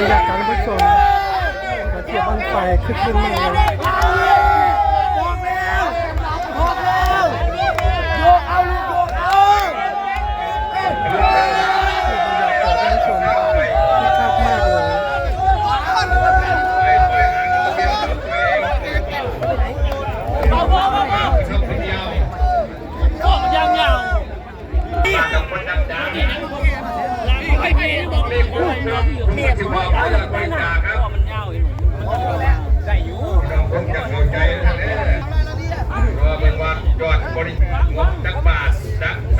บรรยากาศผู้ชมกระเทียบบังไฟคึกคืนมา งบจักบาทจะ